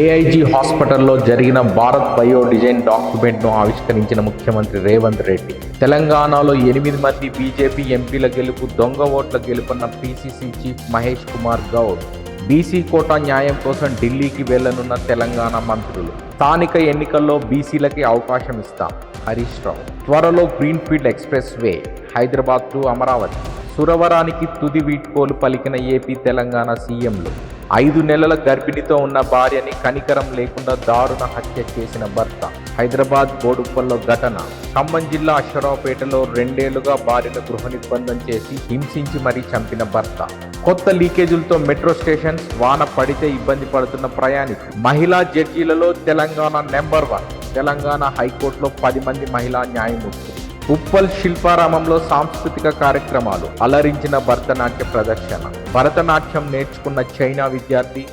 AIG హాస్పిటల్లో జరిగిన Bharat bio design డాక్యుమెంట్ను ఆవిష్కరించిన ముఖ్యమంత్రి రేవంత్ రెడ్డి. తెలంగాణలో ఎనిమిది మంది బీజేపీ ఎంపీల గెలుపు దొంగ ఓట్ల గెలుపన్న PCC chief Mahesh Kumar Goud BC quota న్యాయం కోసం ఢిల్లీకి వెళ్ళనున్న తెలంగాణ మంత్రులు. స్థానిక ఎన్నికల్లో బీసీలకి అవకాశం ఇస్తాం హరీష్ రావు. త్వరలో greenfield expressway Hyderabad to Amaravati. సురవరానికి తుది వీడ్కోలు పలికిన ఏపీ తెలంగాణ సీఎంలు ఐదు నెలల గర్భిణితో ఉన్న భార్యని కనికరం లేకుండా దారుణ హత్య చేసిన భర్త. హైదరాబాద్ బోడుప్పల్లో ఘటన. ఖమ్మం జిల్లా అశ్వరావుపేటలో రెండేళ్ళుగా భార్యను గృహ నిర్బంధం చేసి హింసించి మరీ చంపిన భర్త. కొత్త లీకేజీలతో మెట్రో స్టేషన్స్ వాన పడితే ఇబ్బంది పడుతున్న ప్రయాణికులు. మహిళా జడ్జీలలో తెలంగాణ నెంబర్ వన్. తెలంగాణ హైకోర్టులో పది మంది మహిళా న్యాయమూర్తులు. ఉప్పల్ శిల్పారామంలో సాంస్కృతిక కార్యక్రమాలు అలరించిన భరతనాట్య ప్రదర్శన. భరతనాట్యం నేర్చుకున్న చైనా విద్యార్థి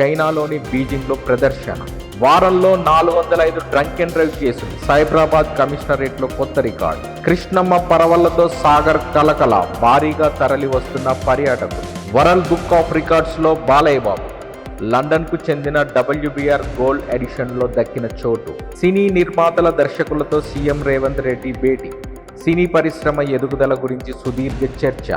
చైనాలోని బీజింగ్లో ప్రదర్శన. వారంలో నాలుగు వందల ఐదు డ్రంక్ అండ్ డ్రైవ్ కేసులు సైబరాబాద్ కమిషనరేట్లో కొత్త రికార్డు. కృష్ణమ్మ పరవళ్ళతో సాగర్ కలకల భారీగా తరలి వస్తున్న పర్యాటకులు. వరల్డ్ బుక్ ఆఫ్ రికార్డ్స్లో బాలయ్య బాబు. లండన్కు చెందిన డబ్ల్యూబీఆర్ గోల్డ్ ఎడిషన్లో దక్కిన చోటు. సినీ నిర్మాతల దర్శకులతో సీఎం రేవంత్ రెడ్డి భేటీ. సినీ పరిశ్రమ ఎదుగుదల గురించి సుదీర్ఘ చర్చ.